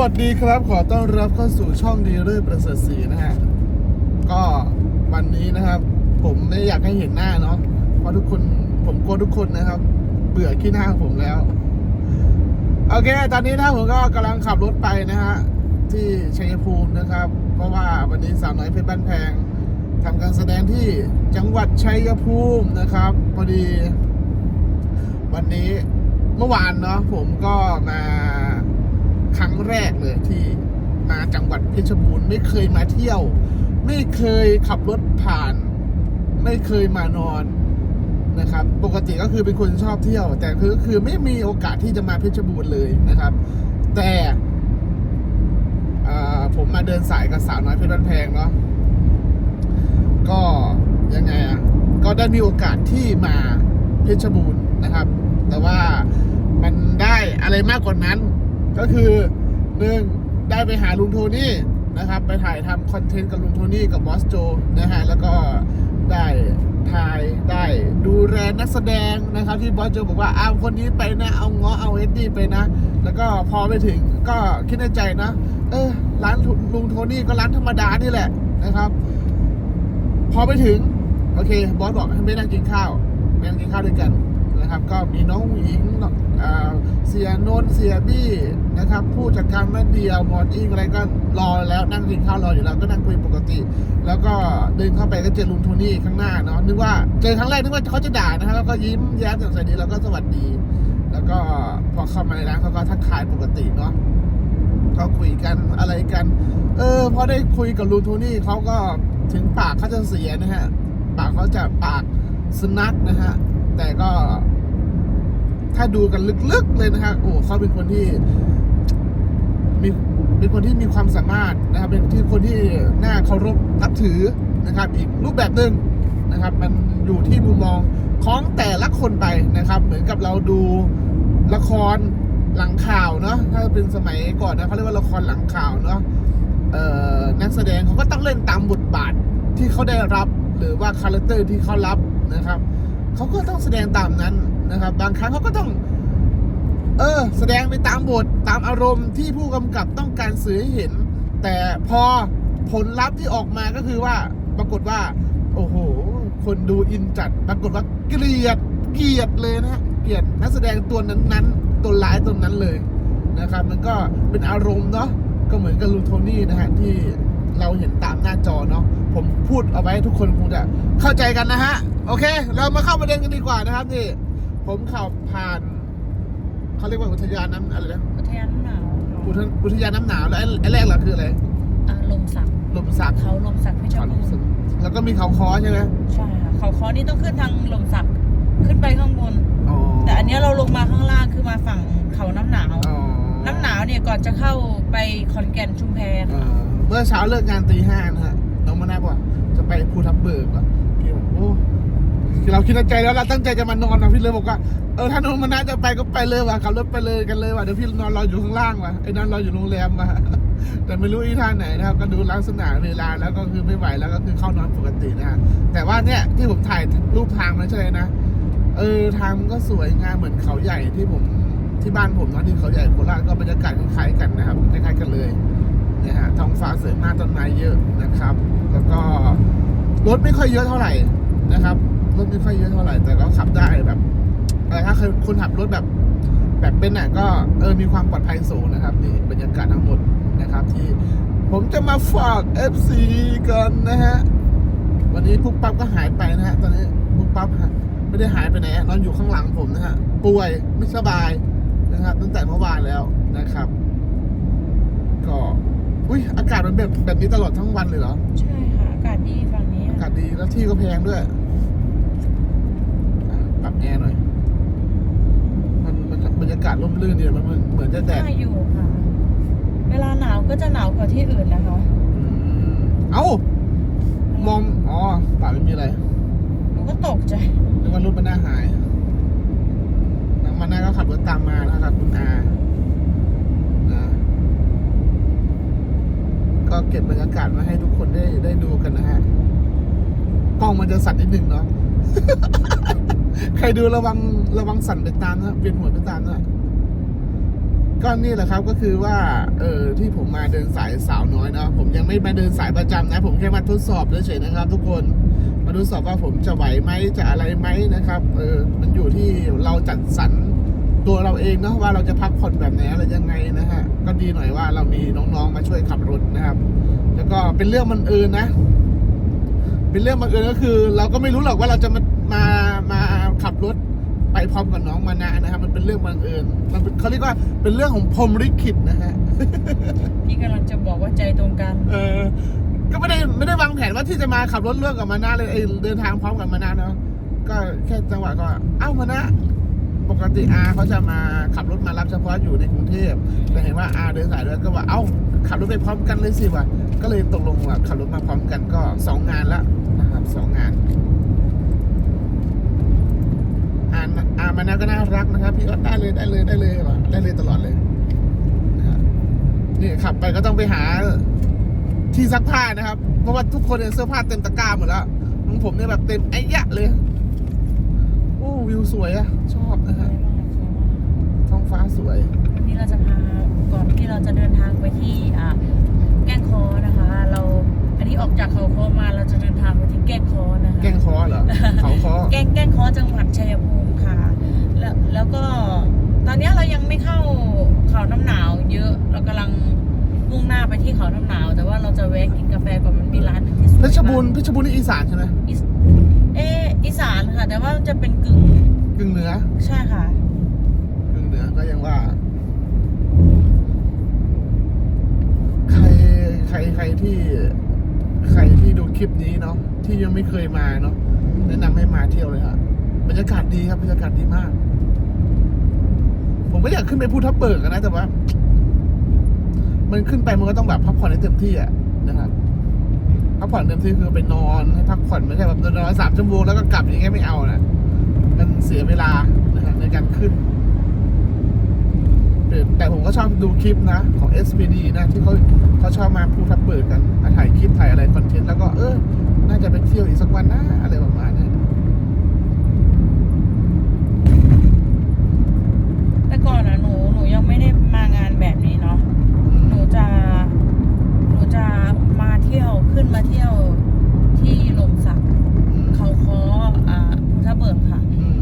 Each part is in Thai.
วัสดีครับ ขอต้อนรับเข้าสู่ช่องดีเรื่อประเสริฐศรีนะฮะ ก็วันนี้นะครับ ผมไม่อยากให้เห็นหน้าเนาะ เพราะทุกคนผมกลัวทุกคนนะครับ เบื่อขี้หน้าผมแล้ว โอเค ตอนนี้นะผมก็กำลังขับรถไปนะฮะ ที่ชัยภูมินะครับ เพราะว่าวันนี้สาวน้อยเพชรบ้านแพงทำการแสดงที่จังหวัดชัยภูมินะครับพอดี วันนี้เมื่อวานเนาะผมก็มา ครั้งแรกเลยที่มาจังหวัดเพชรบูรณ์ไม่เคยมาเที่ยว ไม่เคยขับรถผ่าน ไม่เคยมานอนนะครับ ปกติก็คือเป็นคนชอบเที่ยว แต่คือคือไม่มีโอกาสที่จะมาเพชรบูรณ์เลยนะครับ แต่ผมมาเดินสายกับสาวน้อยเพชรบ้านแพงเนาะก็ยังไงอะก็ได้มีโอกาสที่มาเพชรบูรณ์นะครับ แต่ว่ามันได้อะไรมากกว่านั้น ก็คือหนึ่งได้ไปหาลุงโทนี่นะครับ ไปถ่ายทำคอนเทนต์กับลุงโทนี่กับบอสโจนะฮะแล้วก็ได้ถ่ายได้ดูแลนักแสดงนะครับ ที่บอสโจบอกว่าเอาคนนี้ไปนะ เอาเงาะเอาเอ็ดดี้ไปนะ แล้วก็พอไปถึงก็คิดในใจนะ เออร้านลุงโทนี่ก็ร้านธรรมดานี่แหละนะครับ พอไปถึงโอเคบอสบอกให้ไม่นั่งกินข้าวไม่นั่งกินข้าวด้วยกันนะครับ ก็มีน้องหญิงน้องอ่า เสียโนนเสียบี้นะครับ ผู้จัดการแม่เดียวหมอนอิงอะไรก็รอแล้วนั่งกินข้าวรออยู่แล้วก็นั่งคุยปกติ แล้วก็เดินเข้าไปก็เจอลุงโทนี่ข้างหน้าเนาะนึกว่าเจอครั้งแรกนึกว่าเขาจะด่านะครับแล้วก็ยิ้มแย้มแจ่มใสดีแล้วก็สวัสดี แล้วก็พอเข้ามาในร้านเขาก็ทักทายปกติเนาะก็คุยกันอะไรกัน เออพอได้คุยกับลุงโทนี่เขาก็ถึงปากเขาจะเสียนะฮะปากเขาจะปากสนักนะฮะแต่ก็ ถ้าดูกันลึกๆเลยนะฮะโอ้เขาเป็นคนที่มีเป็นคนที่มีความสามารถนะครับ เป็นที่คนที่น่าเคารพนับถือนะครับ อีกรูปแบบหนึ่งนะครับ มันอยู่ที่มุมมองของแต่ละคนไปนะครับ เหมือนกับเราดูละครหลังข่าวเนาะถ้าเป็นสมัยก่อนนะเขาเรียกว่าละครหลังข่าวเนาะนักแสดงเขาก็ต้องเล่นตามบทบาทที่เขาได้รับหรือว่าคาแรคเตอร์ที่เขารับนะครับเขาก็ต้องแสดงตามนั้น นะครับ บางครั้งเขาก็ต้อง เออ แสดงไปตามบทตามอารมณ์ที่ผู้กำกับต้องการสื่อให้เห็น แต่พอผลลัพธ์ที่ออกมาก็คือว่าปรากฏว่า โอ้โห คนดูอินจัด ปรากฏว่าเกลียดเกลียดเลยนะเกลียดนักแสดงตัวนั้นๆ ตัวร้ายตัวนั้นเลยนะครับ มันก็เป็นอารมณ์เนาะก็เหมือนกับลุงโทนี่นะฮะที่เราเห็นตามหน้าจอเนาะผมพูดเอาไว้ทุกคนคงจะเข้าใจกันนะฮะ โอเค เรามาเข้าประเด็นกันดีกว่านะครับนี่ ผมขับผ่านเขาเรียกว่าอุทยานน้ำอะไรนะอุทยานหนาวอุทอุทยานน้ำหนาวแล้วไอ้ไอ้แรกล่ะคืออะไรอ่าลมสักลมสักเขาลมสักเพชรเขาลบูมรสักณ์แล้วก็มีเขาคอใช่ไหมใช่ค่ะเขาคอนี่ต้องขึ้นทางลมสักขึ้นไปข้างบน อ๋อแต่อันเนี้ยเราลงมาข้างล่างคือมาฝั่งเขาน้ำหนาว อ๋อน้ำหนาวเนี่ยก่อนจะเข้าไปขอนแก่นชุมแพเออเมื่อเช้าเลิกงานตีห้านะฮะน้องมานาบอกว่าจะไปภูทับเบิกว่ะพี่บอกโอ้คือ เราคิดในใจแล้วเราตั้งใจจะมานอนนะพี่เลยบอกว่าเออถ้าน้องมานาจะไปก็ไปเลยว่ะขับรถไปเลยกันเลยว่ะเดี๋ยวพี่นอนรออยู่ข้างล่างว่ะไอ้นอนรออยู่โรงแรมว่ะแต่ไม่รู้อีท่าไหนนะครับ ก็ดูลักษณะเวลาแล้วก็คือไม่ไหวแล้วก็คือเข้านอนปกตินะฮะแต่ว่าเนี่ยที่ผมถ่ายรูปทางมันใช่เลยนะ เออทางมันก็สวยงามเหมือนเขาใหญ่ที่ผมที่บ้านผมนะที่เขาใหญ่โคราชก็บรรยากาศคล้ายกันนะครับคล้ายๆกันเลยเนี่ยฮะท้องฟ้าสวยมากต้นไม้เยอะนะครับ แล้วก็รถไม่ค่อยเยอะเท่าไหร่นะครับ รถไม่ค่อยเยอะเท่าไหร่แต่ก็ขับได้แบบแต่ถ้าเคยคนขับรถแบบ แบบเป็นอะก็เออมีความปลอดภัยสูงนะครับนี่บรรยากาศทั้งหมดนะครับ ที่ผมจะมาฝาก FC กันนะฮะวันนี้ปุ๊บปั๊บก็หายไปนะฮะตอนนี้ปุ๊บปั๊บฮะไม่ได้หายไปไหนอะนอนอยู่ข้างหลังผมนะฮะป่วยไม่สบายนะครับ ตั้งแต่เมื่อวานแล้วนะครับ ก็อุ้ยอากาศมันแบบแบบนี้ตลอดทั้งวันเลยเหรอใช่ค่ะอากาศดีฝั่งนี้อากาศดีแล้วที่ก็แพงด้วยอะปรับแอร์หน่อย มันมันบ รรยากาศร่มรื่นดีมันเหมือนเหมือนจะแดดน่าอยู่ค่ะ เวลาหนาวก็จะหนาวกว่าที่อื่นนะคะอืมเอ้ามองอ๋อป่าไม่มีอะไรหนูก็ตกใจนึกว่ารถมันน่าหายนางมันน่าก็ขับรถตามมานะครับคุณอานะก็เก็บบรรยากาศมาให้ทุกคนได้ได้ดูกันนะฮะกล้องมันจะสั่นนิดหนึ่งเนาะใครดูระวังระวังสั่นไปตามนะเวียนหัวไปตามนะ ก็นี่แหละครับก็คือว่าเออที่ผมมาเดินสายสาวน้อยเนาะผมยังไม่มาเดินสายประจำนะ ผมแค่มาทดสอบเฉยๆนะครับ ทุกคนมาทดสอบว่าผมจะไหวไหมจะอะไรไหมนะครับเออมันอยู่ที่เราจัดสรรตัวเราเองเนาะว่าเราจะพักผ่อนแบบไหนอะไรยังไงนะฮะก็ดีหน่อยว่าเรามีน้องๆมาช่วยขับรถนะครับ แล้วก็เป็นเรื่องมันเอิญนะ เป็นเรื่องบังเอิญก็คือ เราก็ไม่รู้หรอกว่าเราจะมามามาขับรถ ไปพร้อมกับน้องมานะนะครับ มันเป็นเรื่องบังเอิญมันเป็นเขาเรียกว่าเป็นเรื่องของพรหมลิขิตนะฮะพี่กำลังจะบอกว่าใจตรงกัน เออ ก็ไม่ได้ไม่ได้วางแผนว่าที่จะมาขับรถเรื่องกับมานะเลยเอยเดินทางพร้อมกับมานะเนาะก็แค่จังหวะก็เอ้ามานะปกติอาเขาจะมาขับรถมารับเฉพาะอยู่ในกรุงเทพแต่เห็นว่าอาเดินสายด้วยก็ว่าเอ้าขับรถไปพร้อมกันเลยสิวะก็เลยตกลงว่าขับรถมาพร้อมกันก็สองงานแล้วนะครับสองงาน อ่านอ่านมานะก็น่ารักนะครับ พี่ก็ได้เลยได้เลยได้เลยว่ะได้เลยตลอดเลยนะฮะนี่ขับไปก็ต้องไปหาที่ซักผ้านะครับ เพราะว่าทุกคนเนี่ยเสื้อผ้าเต็มตะกร้าหมดแล้วของผมเนี่ยแบบเต็มไอ้ยะเลยโอ้วิวสวยอะชอบนะฮะท้องฟ้าสวยวันนี้เราจะพาก่อนที่เราจะเดินทางไปที่อ่าแก้งคอนะคะ เราอันนี้ออกจากเขาคอมาเราจะเดินทางไปที่แก้งคอนะคะแกล้งคอเหรอเขาคอแก้งแก้งคอจังหวัดชัยภูมิค่ะ แล้วแล้วก็ตอนนี้เรายังไม่เข้าเขาน้ำหนาวเยอะ เรากำลังมุ่งหน้าไปที่เขาน้ำหนาว แต่ว่าเราจะแวะกินกาแฟก่อนมันมีร้านหนึงที่สวยเพมากชรบูรณ์เพชรบูรณ์นี่อีสานใช่ไหมอีสเอออีสานค่ะ แต่ว่ามันจะเป็นกึ่งกึ่งเหนือ ใช่ค่ะกึ่งเหนือก็ยังว่า ใครใครใครที่ใครที่ดูคลิปนี้เนาะที่ยังไม่เคยมาเนาะแนะนำให้มาเที่ยวเลยครั บรรยากาศดีครับบรรยากาศดีมาก ผมก็อยากขึ้นไปภูทับเบิกอะนะแต่ว่า มันขึ้นไปมันก็ต้องแบบพักผ่อนให้เต็มที่อะนะครับพักผ่อนเต็มที่คือไปนอนให้พักผ่อนไม่ใช่แบบนอนสามชั่วโมงแล้วก็กลับอย่างเงี้ยไม่เอานะมันเสียเวลานะฮะในการขึ้นแต่ผมก็ชอบดูคลิปนะ ของ SPD นะที่เขาเขาชอบมาภูทับเบิกกันมาถ่ายคลิปถ่ายอะไรคอนเทนต์แล้วก็เออ น่าจะไปเที่ยวอีกสักวันนะอะไรประมาณเนี้ย แต่ ก่อนอะหนูหนูยังไม่ได้มางานแบบนี้เนาะหนูจะหนูจะมาเที่ยวขึ้นมาเที่ยวที่ลมสักอืมเขาคออ่าภูทับเบิกค่ะอืม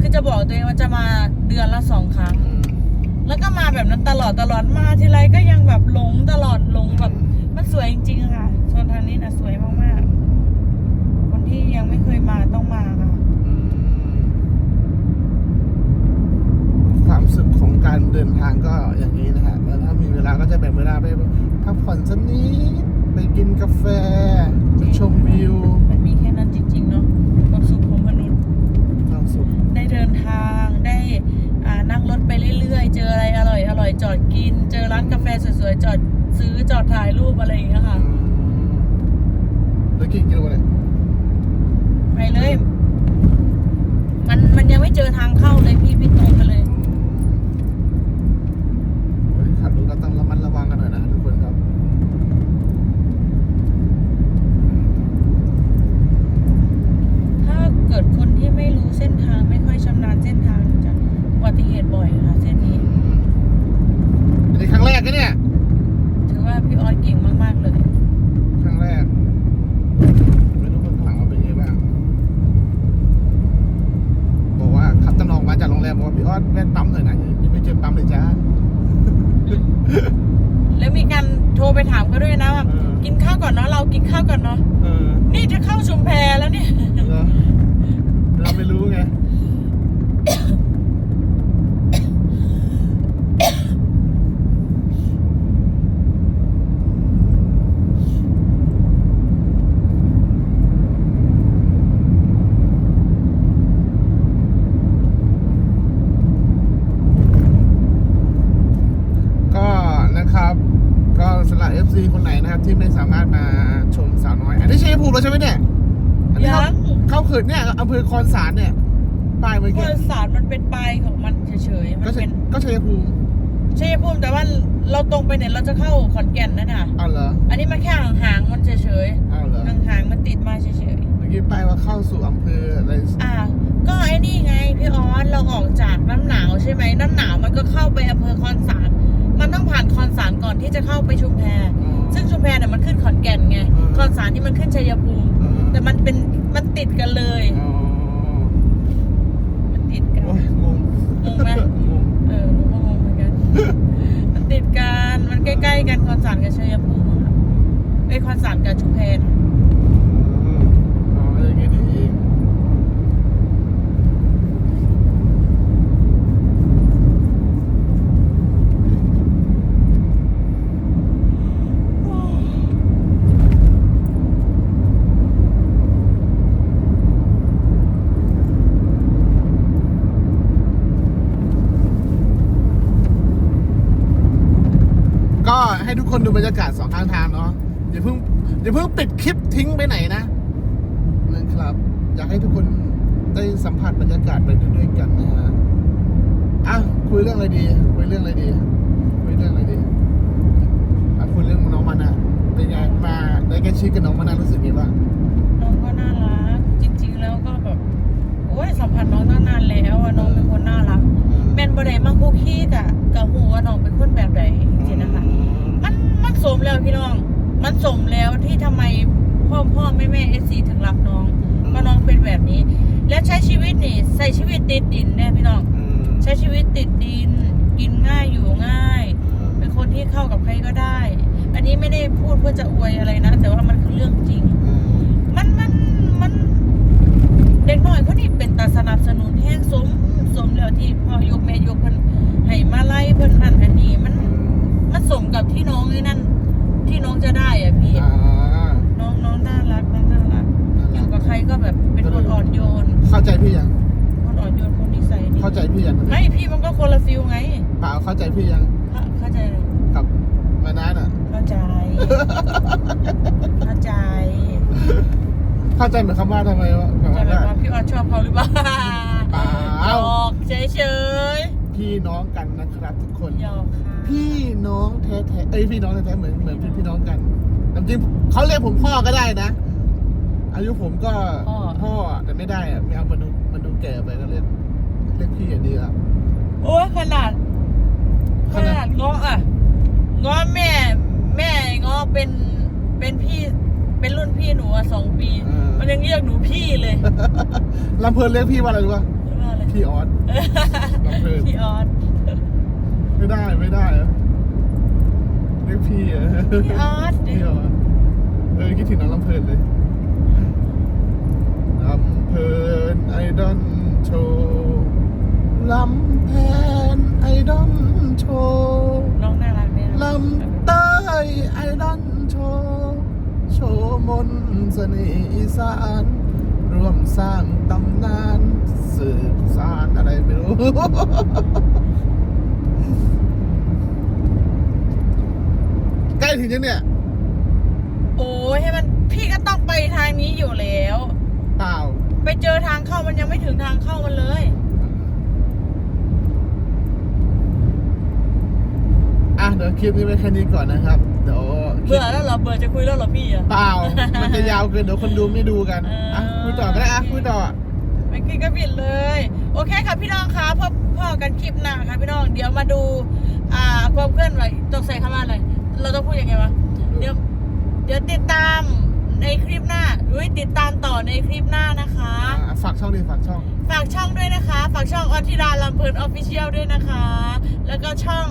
คือจะบอกตัวเองว่าจะมาเดือนละสองครั้งอืมแล้วก็มาแบบนั้นตลอดตลอดมาทีไรก็ยังแบบหลงตลอดหลงแบบมันสวยจริงๆอะค่ะโซนทางนี้นะสวยมากๆ คนที่ยังไม่เคยมาต้องมาค่ะ อืมความสุขของ การเดินทางก็อย่างนี้นะฮะแล้วถ้ามีเวลาก็จะแบ่งเวลาไปพักผ่อนสักนิดไปกินกาแฟไปชมวิว มันมีแค่นั้นจริงๆเนาะความสุขของมนุษย์ความสุขได้เดินทางได้อ่านั่งรถไปเรื่อยๆ เจออะไรอร่อยอร่อยจอดกิน เจอร้านกาแฟสวยๆจอดซื้อจอดถ่ายรูปอะไรอย่างเงี้ยค่ะแล้วกี่กิโลเนี่ยไปเลย มันมันยังไม่เจอทางเข้าเลยพี่พี่ตรงไปเลย เฮ้ยขับรถก็ต้องระมัดระวังกันหน่อยนะทุกคนครับ ถ้าเกิดคนที่ไม่รู้เส้นทางไม่ค่อยชำนาญเส้นทางจะอุบัติเหตุบ่อยค่ะ เส้นนี้ อันนี้ครั้งแรกนะเนี่ย ถือว่าพี่ออสเก่งมากๆเลย ครั้งแรก ไม่รู้คนข้างหลังว่าเป็นไงบ้าง บอกว่าขับตะนองมาจากโรงแรมบอกว่าพี่ออสแวะปั๊มหน่อยนะยังไม่เจอปั๊มเลยจ้า แล้วมีการโทรไปถามเขาด้วยนะว่า เออ กินข้าวก่อนเนาะเรากินข้าวก่อนเนาะ เออ นี่จะเข้าชุมแพแล้วเนี่ย เหรอเราไม่รู้ไง ก็นะครับ ก็สำหรับ FC คนไหนนะครับ ที่ไม่สามารถมาชมสาวน้อย อันนี้ชัยภูมิแล้วใช่ไหมเนี่ย อันนี้เขา ยัง เข้าเขินเนี่ยอำเภอคอนสารเนี่ยป้ายเมื่อคกี้อนสารมันเป็นปลายของมันเฉยๆ มัก็นใช่เป็นก็ชัยภูมิชัยภูมิแต่ว่าเราตรงไปเนี่ยเราจะเข้าขอนแก่นนั่นน่ะ อ้าวเหรออันนี้มันแค่ห่างๆมันเฉยอ้าวเหรอๆห่างๆมันติดมาเฉยเมื่อกี้ป้ายว่าเข้าสู่อำเภออะไรๆอ่า ก็ไอ้นี่ไงพี่ออสเราออกจากน้ำหนาวใช่ไหมน้ำหนาวมันก็เข้าไปอำเภอคอนสารที่จะเข้าไปชุมแพอ๋อซึ่งชุมแพเนี่ยมันขึ้นขอนแก่นไงอืมคอนสารที่มันขึ้นชัยภูมิอืมแต่มันเป็น มันติดกันเลย อ๋อมันติดกัน โอ้ยงงงงไหม งงเออรู้ว่างงเหมือนกัน มันติดกัน มันใกล้ๆกันคอนสารกับชัยภูมิอะค่ะไอยคอนสารกับชุมแพน่ะ อืมอ๋ออย่างงี้นี่เอง ก็ ให้ทุกคนดูบรรยากาศสองข้างทางเนาะอย่าเพิ่งอย่าเพิ่งปิดคลิปทิ้งไปไหนนะนะครับ อยากให้ทุกคนได้สัมผัสบรรยากาศไปด้วยๆกันนะฮะอะคุยเรื่องอะไรดี คุยเรื่องอะไรดีคุยเรื่องอะไรดีอะคุยเรื่องน้องมานะเป็นไงมาได้ใกล้ชิดกับน้องมานะรู้สึกไงบ้างน้องก็น่ารักจริง ๆ แล้วก็แบบโอ้ยสัมผัสน้องตั้งนานแล้วอะน้องเป็นคนน่ารักแมนบดได้มาคุกคีกะกับหูว่าน้องเป็นคนแบบใดจริงๆนะคะมันมัน สมแล้วพี่น้อง มันสมแล้วที่ทำไมพ่อพ่อแม่แม่เอซีถึงรักน้องเพราะน้องเป็นแบบนี้ แล้วใช้ชีวิตนี่ใส่ชีวิตติดดินเนี่ยพี่น้องอืมใช้ชีวิตติดดิน กินง่ายอยู่ง่าย เป็นคนที่เข้ากับใครก็ได้ อันนี้ไม่ได้พูดเพื่อจะอวยอะไรนะ แต่ว่ามันคือเรื่องจริงอืมมันมันมันเด็กน้อยคนนี้เป็นตาสนับสนุนแห้งสมสมแล้วที่พ่อยกแม่ยกเพิ่นให้มาไล่เพิ่นนั่นอันนี้มัน มันสมกับที่น้องไอ้นั่น ที่น้องจะได้อะพี่ อ่าน้องน้องน่ารักน้องน่ารัก อยู่กับใครก็แบบเป็นคนอ่อนโยน เข้าใจพี่ยัง คนอ่อนโยนคนนิสัยดีเข้าใจพี่ยังไม่พี่มันก็คนละฟิลไงเปล่าเข้าใจพี่ยังเข้าเข้าใจเลยกับมานะน่ะ เข้าใจ เข้าใจเข้าใจเหมือนคำว่าทำไมวะแบบจะแบบว่าว่าพี่ออดชอบเขาหรือเปล่าเปล่าหยอกเฉยเฉยพี่น้องกันนะครับทุกคน ๆหยอกค่ะพี่ น้องแท้ๆเอ้ยพี่น้องแท้ๆเหมือนเหมือนพี่พี่น้องกันแต่จริงๆเขาเรียกผมพ่อก็ได้นะ อายุผมก็พ่อแต่ไม่ได้อะไม่เอามันดูมันดูแก่ไปก็เลยเรียกพี่อย่างดีแล้วโอ้ยขนาดขขนาดนาดง้ออะง้อแม่ แม่ง้อเป็นเป็นพี่เป็นรุ่นพี่หนูอะสองปี มันยังเรียกหนูพี่เลยลำเพลินเรียกพี่ว่าอะไรรู้ป่ะว่าอะไรพี่ออสลำเพลินพี่ออสไม่ได้ไม่ได้อะ เรียกพี่อะพี่ออสดิพี่ออสเออคิดถึงน้องลำเพลินเลยลำเพลินไอดอนโชว์ลำแพนไอดอนโชว์น้องน่ารักเนี่ยลำใต้ไอดอนโชว์โชว์มนต์เสน่ห์อีสานร่วมสร้างตำนานสืบสานอะไรไม่รู้ ใก ล้ถึงยังเนี่ย โอ้ยให้มันพี่ก็ต้องไปทางนี้อยู่แล้ว เปล่า ไปเจอทางเข้ามันยังไม่ถึงทางเข้ามันเลย อะเดี๋ยวคลิปนี้ไว้แค่นี้ก่อนนะครับ เดี๋ยวคลิเบื่ปอแล้วเหรอเบื่อจะคุยแล้วเหรอพี่อะ เปล่า มันจะยาวเกินเดี๋ยวคนดูไม่ดูกันอะเออคุยต่อก็ได้อะคุยต่อ ไม่คิดก็ผิดเลย โอเคค่ะพี่น้องคะพ่อพ่อกันคลิปหน้าค่ะพี่น้อง เดี๋ยวมาดู อ่าความเคลื่อนไหวต้องใส่คำว่าอะไร เราต้องพูดยังไงวะ เดี๋ยวเดี๋ยวติดตามในคลิปหน้าอุ้ยติดตามต่อในคลิปหน้านะคะ อะฝากช่องดิฝากช่อง ฝากช่องด้วยนะคะ ฝากช่องออทิราลำเพลินออฟฟิเชียลด้วยนะคะ แล้วก็ช่อง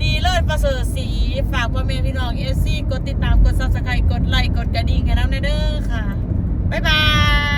ดีเลิศประเสริฐสี ฝากพ่อแม่พี่น้องเอซี่กดติดตามกดซับสไครต์กดไลค์กดกระดิ่งให้น้ำเด้อ